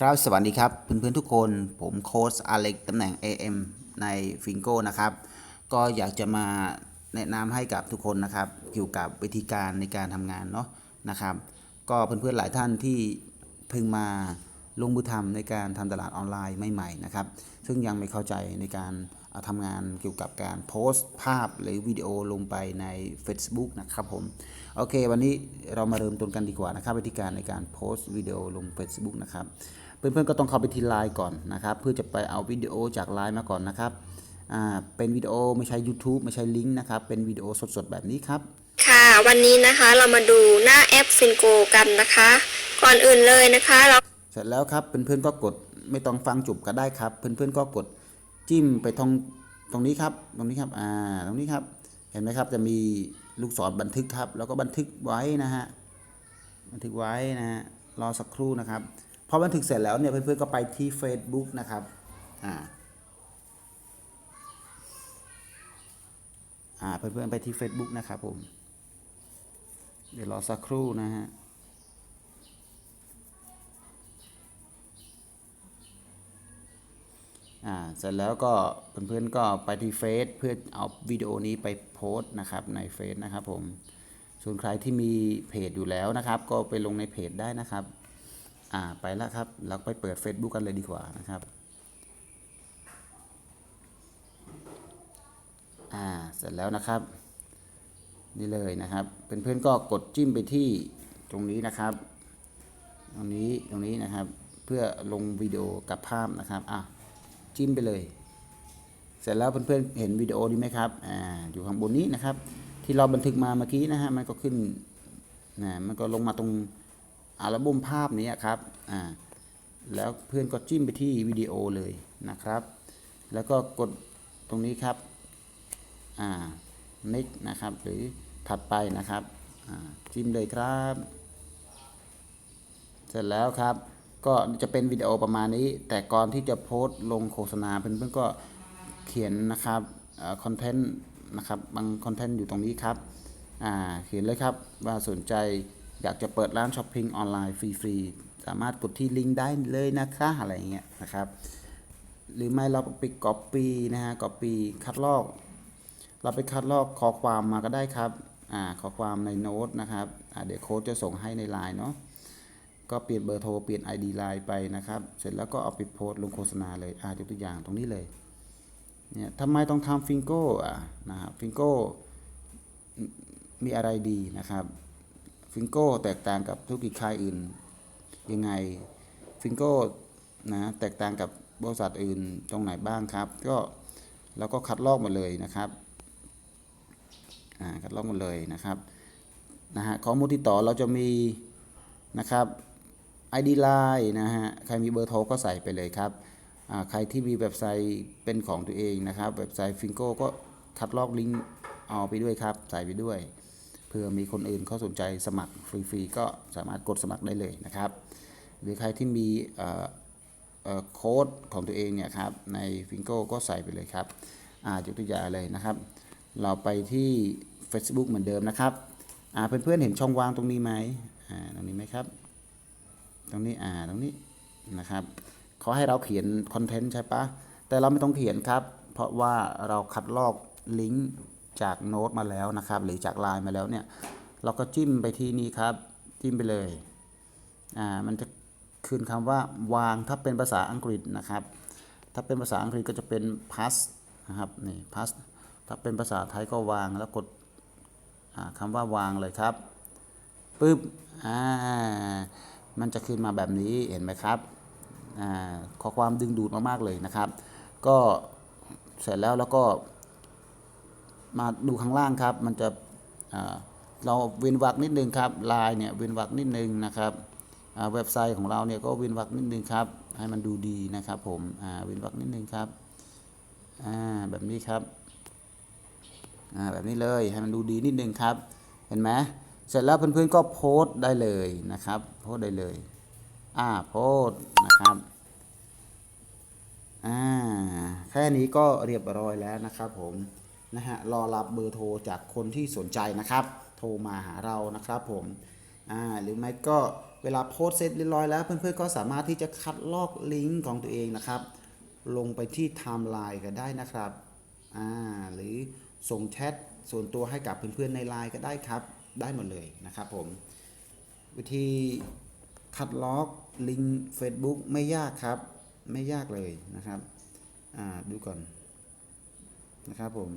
ครับสวัสดีครับเพื่อนๆทุกคนผมโค้ชอเล็กตำแหน่ง AM ในฟิงโก้นะครับ ก็อยากจะมาแนะนำให้กับทุกคนนะครับ เกี่ยวกับวิธีการในการทำงานเนาะนะครับ ก็เพื่อนๆหลายท่านที่เพิ่งมาลงมือทำในการทำตลาดออนไลน์ใหม่ๆนะครับ ซึ่งยังไม่เข้าใจในการเอาทำงานเกี่ยวกับการโพสต์ภาพหรือวิดีโอลงไปใน Facebook นะครับผม โอเค วันนี้เรามาเริ่มต้นกันดีกว่านะครับ วิธีการในการโพสต์วิดีโอลง Facebook นะครับ เพื่อนๆก็ต้องเข้าไปที่ไลน์ก่อนนะครับเพื่อจะไปเอาวิดีโอจากไลน์มาก่อนนะครับอ่าเป็นวิดีโอไม่ใช่ YouTube ไม่ใช่ลิงก์นะครับ เป็นวิดีโอสดๆ แบบนี้ครับ ค่ะวันนี้นะคะเรามาดูหน้าแอปฟินโกกันนะคะ ก่อนอื่นเลยนะคะเราเสร็จแล้วครับเพื่อนๆก็กดไม่ต้องฟังจบก็ได้ครับ เพื่อนๆก็กดจิ้มไปตรงตรงนี้ครับ ตรงนี้ครับอ่าตรงนี้ครับ เห็นไหมครับจะมีลูกศรบันทึกครับ แล้วก็บันทึกไว้นะฮะบันทึกไว้นะฮะรอสักครู่นะครับพ อบันทึกเสร็จแล้วเนี่ยเพื่อนๆก็ไปที่ Facebook นะครับอ่าอ่าเพื่อนๆไปที่ Facebook นะครับผม เดี๋ยวรอสักครู่นะฮะอ่าเสร็จแล้วก็เพื่อนๆก็ไปที่เฟซเพื่อเอาวิดีโอนี้ไปโพสต์นะครับในเฟซนะครับผมส่วนใครที่มีเพจอยู่แล้วนะครับ ก็ไปลงในเพจได้นะครับ อ่าไปแล้วครับ เราไปเปิด Facebook กันเลยดีกว่านะครับอ่าเสร็จแล้วนะครับ นี่เลยนะครับเพื่อนๆก็กดจิ้มไปที่ตรงนี้นะครับ ตรงนี้ตรงนี้นะครับ เพื่อลงวิดีโอกับภาพนะครับอะจิ้มไปเลย เสร็จแล้วเพื่อนๆเห็นวิดีโอนี้ไหมครับอ่าอยู่ข้างบนนี้นะครับ ที่เราบันทึกมาเมื่อกี้นะฮะมันก็ขึ้นนะมันก็ลงมาตรง อัลบั้มภาพนี้ครับอ่าแล้วเพื่อนก็จิ้มไปที่วิดีโอเลยนะครับ แล้วก็กดตรงนี้ครับอ่า next นะครับ หรือถัดไปนะครับอ่าจิ้มเลยครับ เสร็จแล้วครับ ก็จะเป็นวิดีโอประมาณนี้ แต่ก่อนที่จะโพสต์ลงโฆษณาเพื่อนๆก็เขียนนะครับคอนเทนต์นะครับบางคอนเทนต์อยู่ตรงนี้ครับเขียนเลยครับว่าสนใจ อยากจะเปิดร้านช้อปปิ้งออนไลน์ฟรีๆ สามารถกดที่ลิงก์ได้เลยนะคะอะไรเงี้ยนะครับ หรือไม่เราไปก๊อปปี้นะฮะก๊อปปี้คัดลอก เราไปคัดลอกข้อความมาก็ได้ครับอ่าข้อความในโน้ตนะครับอ่าเดี๋ยวโค้ดจะส่งให้ในไลน์เนาะก็เปลี่ยนเบอร์โทรเปลี่ยน ID ไลน์ไปนะครับ เสร็จแล้วก็เอาไปโพสต์ลงโฆษณาเลยอ่ายกตัวอย่างตรงนี้เลยเนี่ยทำไมต้องทำฟิงโก้อะนะครับฟิงโก้มีอะไรดีนะครับ ฟิงโก้แตกต่างกับธุรกิจค่ายอื่นยังไงฟิงโก้นะแตกต่างกับบริษัทอื่นตรงไหนบ้างครับ ก็เราก็คัดลอกหมดเลยนะครับอ่าคัดลอกหมดเลยนะครับนะฮะข้อมูลที่ต่อเราจะมีนะครับ ID Line นะฮะใครมีเบอร์โทรก็ใส่ไปเลยครับอ่าใครที่มีเว็บไซต์เป็นของตัวเองนะครับ เว็บไซต์ฟิงโก้ก็คัดลอกลิงก์เอาไปด้วยครับ ใส่ไปด้วย เพื่อมีคนอื่นเขาสนใจสมัครฟรีๆก็สามารถกดสมัครได้เลยนะครับ หรือใครที่มีเอ่อโค้ดของตัวเองเนี่ยครับในฟิงโก้ก็ใส่ไปเลยครับอ่ายกตัวอย่างเลยนะครับ เราไปที่ Facebook เหมือนเดิมนะครับอ่าเพื่อนๆเห็นช่องว่างตรงนี้ไหมอ่าตรงนี้ไหมครับ ตรงนี้อ่าตรงนี้นะครับเขาให้เราเขียนคอนเทนต์ใช่ปะแต่เราไม่ต้องเขียนครับ เพราะว่าเราคัดลอกลิงก์ จากโน้ตมาแล้วนะครับ หรือจากไลน์มาแล้วเนี่ยเราก็จิ้มไปที่นี่ครับ จิ้มไปเลยอ่ามันจะขึ้นคำว่าวางถ้าเป็นภาษาอังกฤษนะครับ ถ้าเป็นภาษาอังกฤษก็จะเป็น pass นะครับนี่ pass ถ้าเป็นภาษาไทยก็วางแล้วกดคำว่าวางเลยครับปึ๊บอ่ามันจะขึ้นมาแบบนี้เห็นไหมครับอ่าขอความดึงดูดมากๆเลยนะครับ ก็เสร็จแล้วแล้วก็ มาดูข้างล่างครับ มันจะเราเว้นวรรคนิดนึงครับลายเนี่ยเว้นวรรคนิดนึงนะครับเว็บไซต์ของเราเนี่ยก็เว้นวรรคนิดนึงครับให้มันดูดีนะครับผมเว้นวรรคนิดนึงครับแบบนี้ครับแบบนี้เลยให้มันดูดีนิดนึงครับ เห็นไหมเสร็จแล้วเพื่อนๆก็โพสต์ได้เลยนะครับ โพสต์ได้เลยอ่าโพสต์นะครับอ่าแค่นี้ก็เรียบร้อยแล้วนะครับผม นะฮะรอรับเบอร์โทรจากคนที่สนใจนะครับ โทรมาหาเรานะครับผมอ่าหรือไม่ก็เวลาโพสต์เสร็จเรียบร้อยแล้ว เพื่อนๆก็สามารถที่จะคัดลอกลิงก์ของตัวเองนะครับ ลงไปที่ไทม์ไลน์ก็ได้นะครับอ่าหรือส่งแชทส่วนตัวให้กับเพื่อนๆในไลน์ก็ได้ครับ ได้หมดเลยนะครับผม วิธีคัดลอกลิงก์ Facebook ไม่ยากครับ ไม่ยากเลยนะครับ อ่า ดูก่อนนะครับผม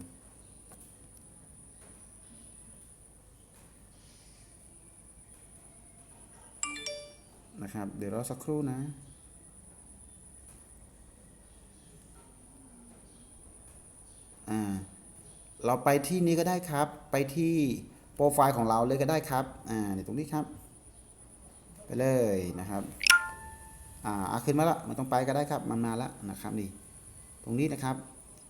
นะครับ เดี๋ยวรอสักครู่นะอ่าเราไปที่นี้ก็ได้ครับ ไปที่โปรไฟล์ของเราเลยก็ได้ครับ อ่าเดี๋ยวตรงนี้ครับ ไปเลยนะครับ อ่าขึ้นมาละมันต้องไปก็ได้ครับ มันมาแล้วนะครับนี่ ตรงนี้นะครับ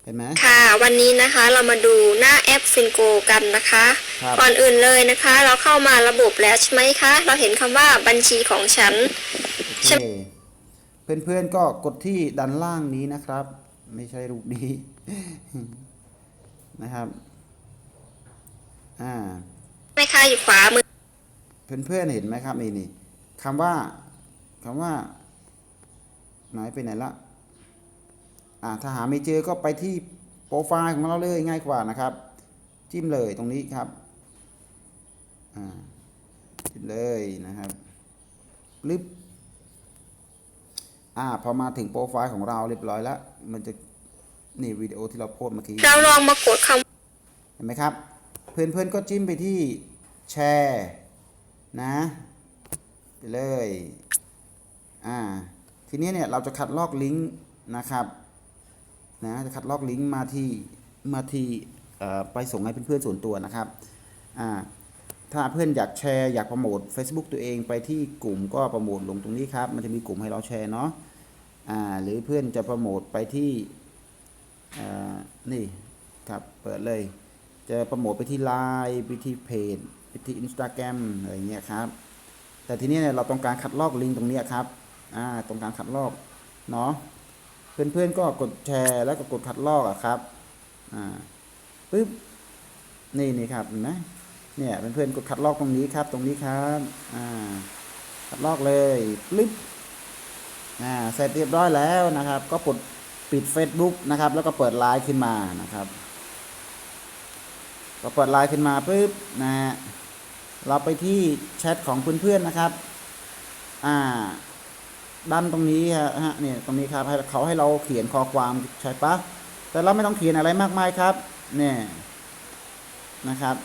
ห็นไหมค่ะวันนี้นะคะเรามาดูหน้าแอปฟินโกกันนะคะครับก่อนอื่นเลยนะคะ เราเข้ามาระบบแล้วใช่ไหมคะ เราเห็นคำว่าบัญชีของฉันโอเคเพื่อนๆก็กดที่ด้านล่างนี้นะครับ ไม่ใช่รูปนี้นะครับอ่าไหมคะอยู่ขวามือเพื่อนๆเห็นไหมครับนี่นี่คำว่าคำว่าไหนไปไหนละอ่า ถ้าหาไม่เจอก็ไปที่โปรไฟล์ของเราเลยง่ายกว่านะครับ จิ้มเลยตรงนี้ครับอ่าจิ้มเลยนะครับลึบอ่าพอมาถึงโปรไฟล์ของเราเรียบร้อยแล้ว มันจะนี่วิดีโอที่เราโพสต์เมื่อกี้เราลองมากดคำเห็นไหมครับ เพื่อนๆก็จิ้มไปที่แชร์นะไปเลย อ่า ทีนี้เนี่ยเราจะคัดลอกลิงก์นะครับ นะจะคัดลอกลิงก์มาที่มาที่ไปส่งให้เพื่อนๆส่วนตัวนะครับถ้าเพื่อนอยากแชร์อยากโปรโมท Facebook ตัวเองไปที่กลุ่มก็โปรโมทลงตรงนี้ครับ มันจะมีกลุ่มให้เราแชร์เนาะหรือเพื่อนจะโปรโมทไปที่นี่ครับเปิดเลย จะโปรโมทไปที่ไลน์ไปที่เพจไปที่อินสตาแกรมอะไรเงี้ยครับแต่ทีนี้เนี่ยเราต้องการคัดลอกลิงก์ตรงนี้ครับต้องการคัดลอกเนาะ เพื่อนๆก็กดแชร์แล้วก็กดคัดลอกอะครับ อ่าปึ๊บ นี่นี่ครับเห็นไหมเนี่ยเพื่อนๆกดคัดลอกตรงนี้ครับ ตรงนี้ครับ อ่า คัดลอกเลยปึ๊บ อ่า เสร็จเรียบร้อยแล้วนะครับ ก็กดปิด Facebook นะครับ แล้วก็เปิดไลน์ขึ้นมานะครับพอเปิดไลน์ขึ้นมาปุ๊บนะฮะเราไปที่แชทของเพื่อนๆนะครับ อ่า ด้านตรงนี้ฮะเนี่ยตรงนี้ครับให้เขาให้เราเขียนข้อความใช่ปะแต่เราไม่ต้องเขียนอะไรมากมายครับเนี่ยนะครับ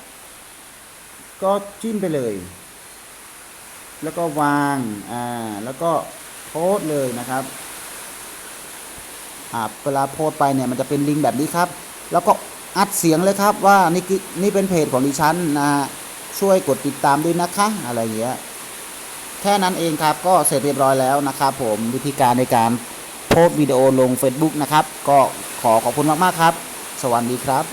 ก็จิ้มไปเลย แล้วก็วางอ่าแล้วก็โพสเลยนะครับอ่าเวลาโพสไปเนี่ยมันจะเป็นลิงก์แบบนี้ครับ แล้วก็อัดเสียงเลยครับว่านี่นี่เป็นเพจของดิฉันนะฮะช่วยกดติดตามด้วยนะคะ อะไรอย่างเงี้ย แค่นั้นเองครับก็เสร็จเรียบร้อยแล้วนะครับผมวิธีการในการโพสต์วิดีโอลง Facebook นะครับ ก็ขอขอบคุณมาก ๆ ครับ สวัสดีครับ